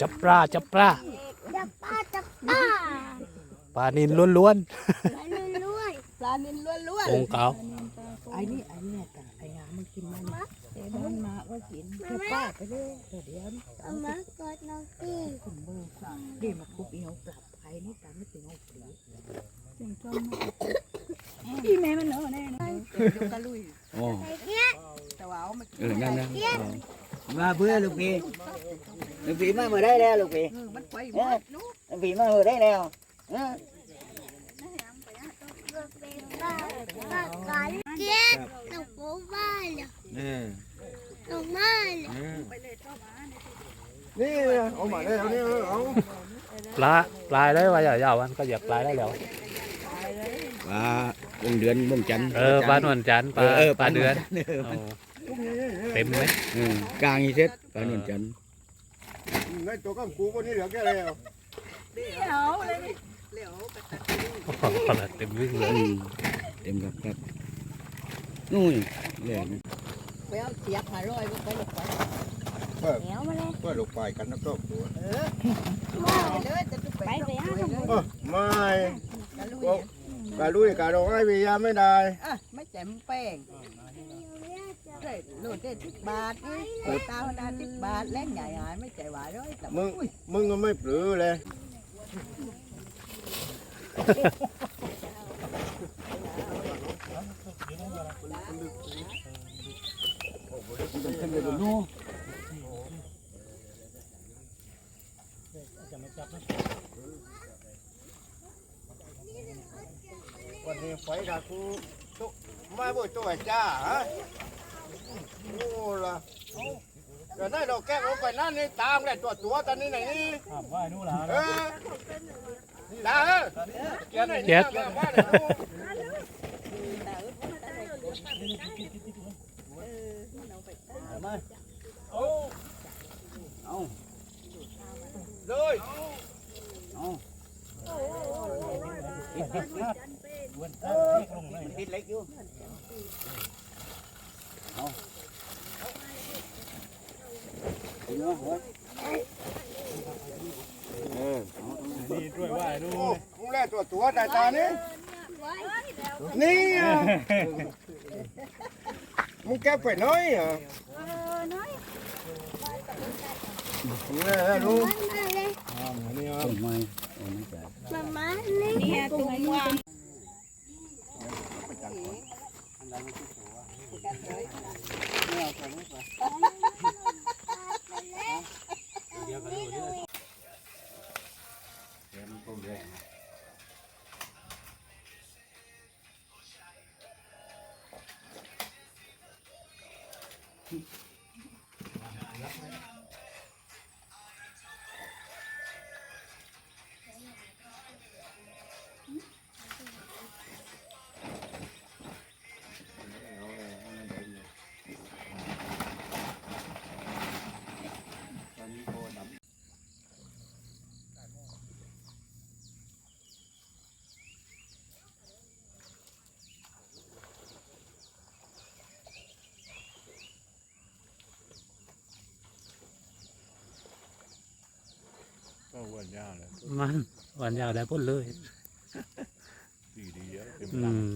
จับปลาจับปลาจับป้าจับป้าปลานินล้วนไปเรื่อยปลานินล้วนๆองเก่าๆไอ้นี่ไอ้เนี่ยตาไอ้งามันกินมันเดี๋ยวมันมาก็กินเดี๋ยวป้าไปเลยเดี๋ยวเดี๋ยวๆเอามากอดน้องตีขุนเบอร์เดี๋ยวมาคุบอีเอากลับไปนี่ตาไม่ถึงเอาผีเสียงจ้องอีแม่มันเนอะแน่นะเดี๋ยวกระลุยอ๋อไอ้เนี้ยแต่ว่าเอามาเออนั่นนะมาเพื่อลูกพี่ ลูกพี่มาเมื่อได้แล้วลูกพี่เออมันไปหมดนู้ลูกพี่มาเมื่อได้แล้วเออป้าป้ากันเจี๊ยบหนูโป๊บ้านเลยเออหนูมาเลยเออนี่เอามาเลยเอาเนี่ยเอา ปลาปลายได้ว่าอย่าๆมันก็อยากปลายได้แล้ว ปลาเดือนเดือนเมืองจันทร์เออปลานวลจันทร์ปลาเออเออปลาเดือนเออเอาเต็มไหมเออกลางอีเซ็ตปลานวลจันทร์ ในตัวก็กูคนนี้เหลือแค่แล้วเดี๋ยวเลยนี่เดี๋ยวไปตัดปลาเต็มวิ่งเลยอืมเต็มครับครับนู่นเลยนะไปเอาเสียบมาร้อยก็ไปหลงไปเพื่อแถวมาเลยเพื่อลูกไปกันนะครอบครัวเออไปเลยจะไปไปไปอะไม่กระลุยกาลุยการร้องไห้พยายาไม่ได้ไม่แจ่มแป้ง ได้โหลดได้สิบบาทนี่เปิดตาหน้าสิบบาทแล่นใหญ่หายไม่ใจหวายร้อยแต่มึงมึงก็ไม่ปลือเลยขึ้นไปบนนู้นวันนี้ไฟกับกูตุ๊มาบ่อยตัวจ้าฮะ โอ้ล่ะเดี๋ยวนั่นเราแก้ลงไปนั่นนี่ตามเลยตัวตัวตอนนี้ไหนนี่เออดาเออเกียรติเกียรติว่าเลยกูเลยติดเล็กอยู่เอาเอาเนาะเฮ้ยเออโอ้มึงแล่ตัวตัวตาตานี่นี่อะมึงแก้ไปน้อยอะมึงแล่ลูกมาเลยต้นไม้เอาไม่จ่ายมามาเลยเนี่ยตัววาง ก็วั ยาเลยมันวันยาวได้พ้นเลย ดีดีเยอะเต็มอืหลังม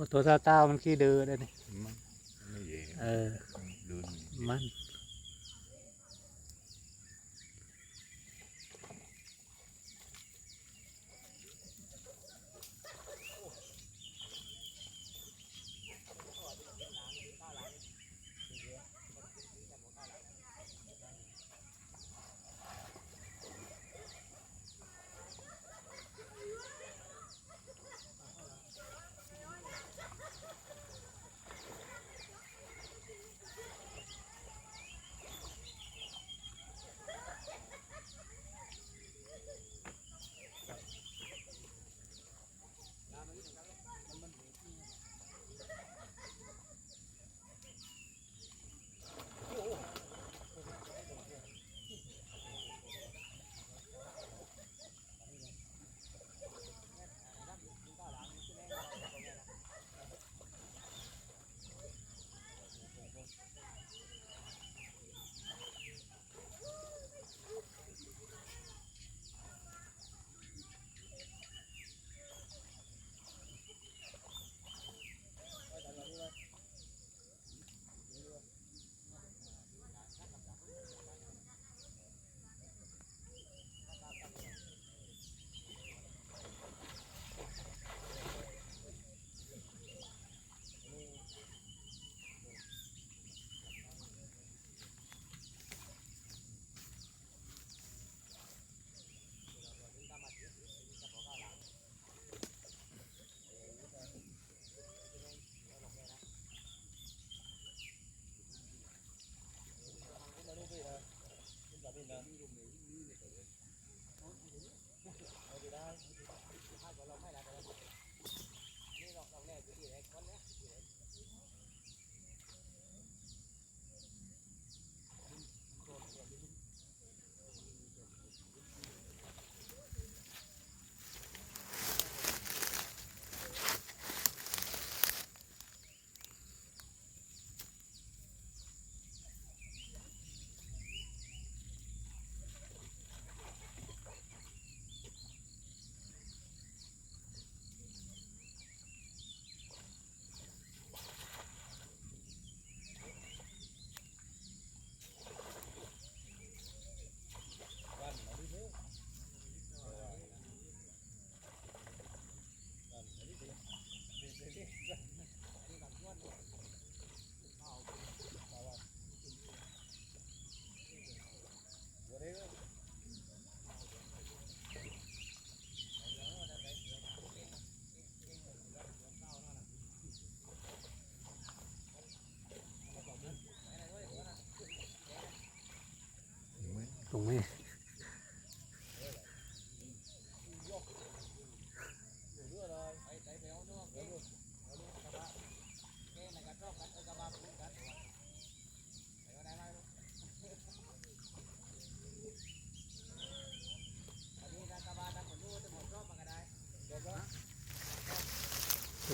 พอตัวเต้าๆมันขี้ดื้อได้นี่ไม่เย่เออเดินมัน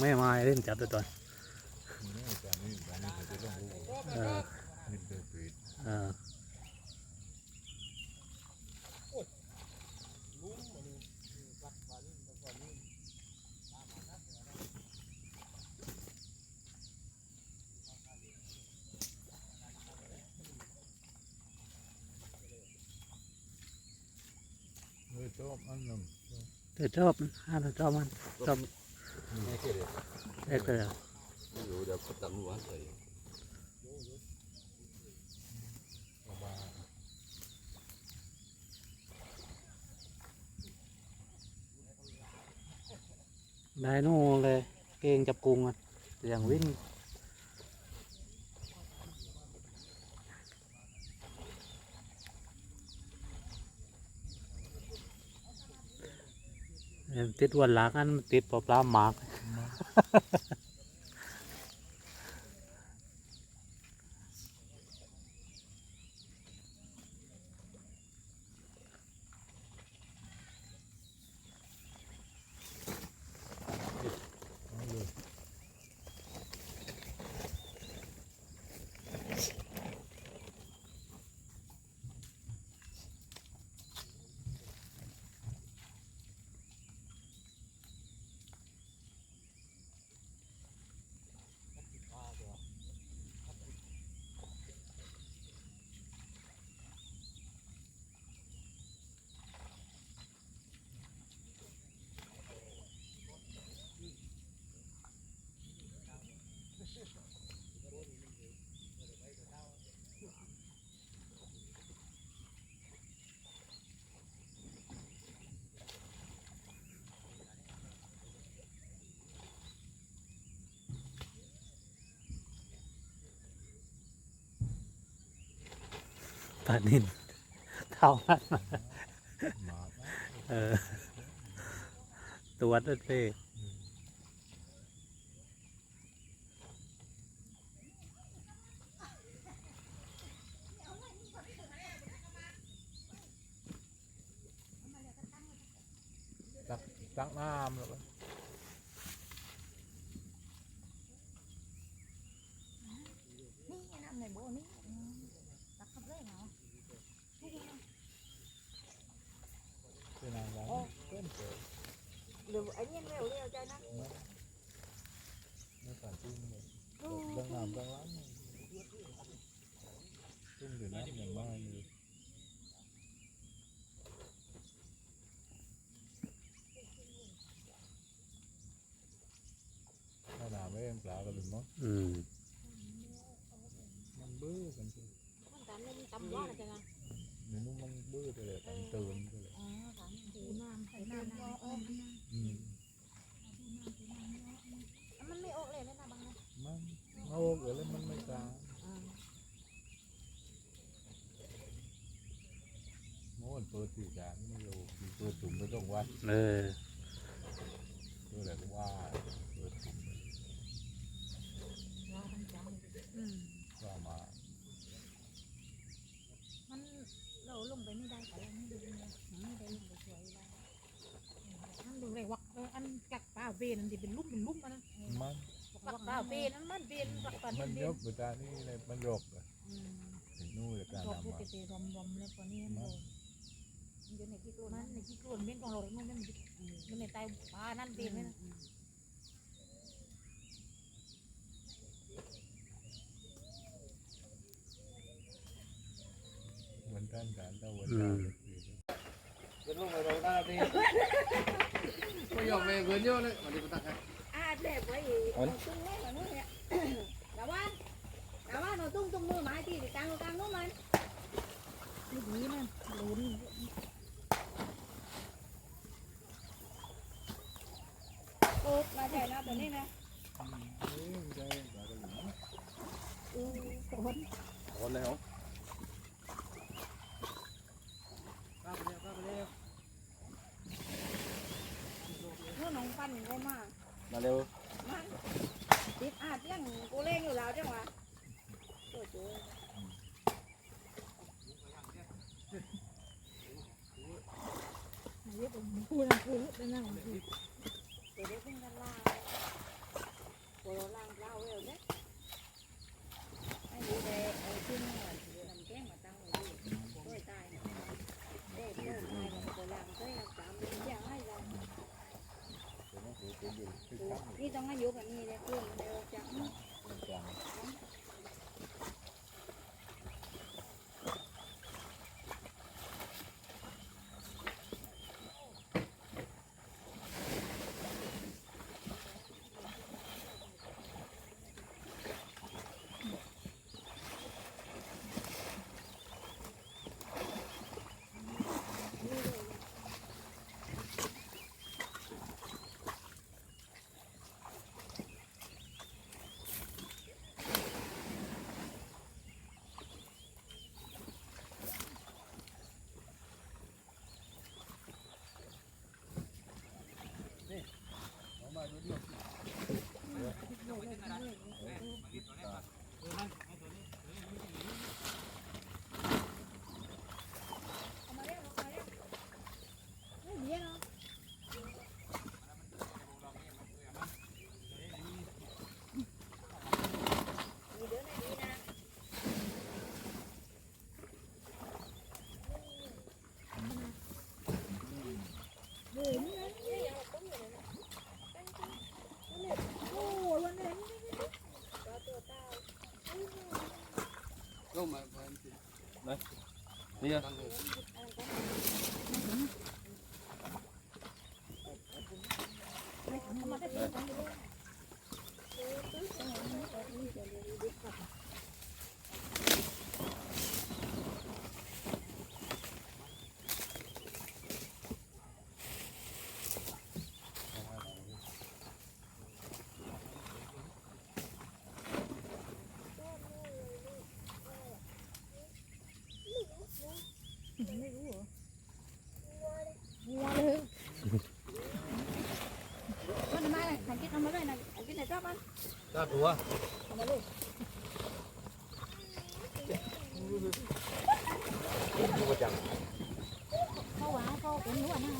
แม่ไม้เล่นจับตัวตอนเออเออชอบอันนั้นแต่ชอบห้าชอบมันชอบ เอ็กเลยอยู่เดี๋ยวก็ตังหัวใส่ได้นู่นเลย เก่งจับกุงอะอย่างวิ่ง ติดวันหลังอันมันติดปลาปลาหมาก ปลานินเท่านั้นเออตัวนั่นเอง ตังน้ำแล้ว นี่น้ำในโบนี่ตักขับเลยเนาะ เป็นอะไรเป็นเกิด หรือไอ้เนี่ยเร็วเร็วใจนะ ไม่สั่นจุ้งเลยดังน้ำดังล้างจุ้งเดี๋ยวน้ำอย่างมากเลยถ้า หนาไม่เอ็มปลาก็หลุดมั้งอืมมันเบื่อกันสิมันตามเล่นตำร้อนอะไรกันเดี๋ยวนู้นมันเบื่อไปเลยมันเตือนไปเลยอ๋อตามดูน้ำใส่น้ำเอออืมมันไม่ออกเลยนะบางนะมันเอาเกิดแล้วมันไม่กล้าโม่นเปิดสี่จานไม่รู้เปิดถุงไปต้องวัดเออคือแหละว่าว่าทั้งจังอืม ว่ามา มันเราลงไปไม่ได้แต่เราไม่ได้ลงเลยไม่ได้ลงไปช่วยได้อันดูเลยวักเอออัน กักปลาเวนอันที่เป็นลุ่มเป็นลุ่มมันนะมันกักปลาเวนนั้นมันเวนกักปลามันเวยนกบุตานี่เลยมันยกอะอืมนู่นเลยการชอบนำพูดมาเตะๆรอมๆแล้วตอนนี้มันโดนมันอยู่ในที่กลัวนั้นในที่กลัวเมียนของเราเนาะมันมันในใต้ปลานั่นเวนไหมนะวันด้านการต้าวันอืด้านมเป็นลูกไปเราได้งินเยอะเลยวันนี้กูตักให้อ่าด็ กไว้อีกตุ้งไว้ก่อนนู้นเนี่ยแต่ว่าแต่ว่าเราตุ้งตุ้งมือไม้ที่กลางกลางนู้นมันนี่ดีมันลุ้นโอ้มาแถวนะตัวนี้นะอือคน คนเลยเหรอ นู้นน้องปั้ นก็มามาเร็วมันติดอาดยังกูเล่งอยู่แล้วจังหวะโอ้โหเรียกผมพูดนะพูดเป็นนั่งพูดเดี๋ยวเดี๋ยวเป็นกันล่าโอ้ล่างเล่าเร็วเนี่ยไอ้นี่เลยเอาขึ้นมาเดี๋ยวน้ำแกงมาตั้งไว้ดิช่วยตายเนี่ยเด็กเด็กตายมันจะล่างช่วยสามเป็นอย่างไรล่ะ นี่ต้ Mike, good luck. ก็มานี่ตั้งเลย มันทำไมล่ะหันกินเอามาด้วยนะหันกินไหนชอบมัน จ้าตัวเอามาลูกเขาหวานเขาเป็นหัวหน้า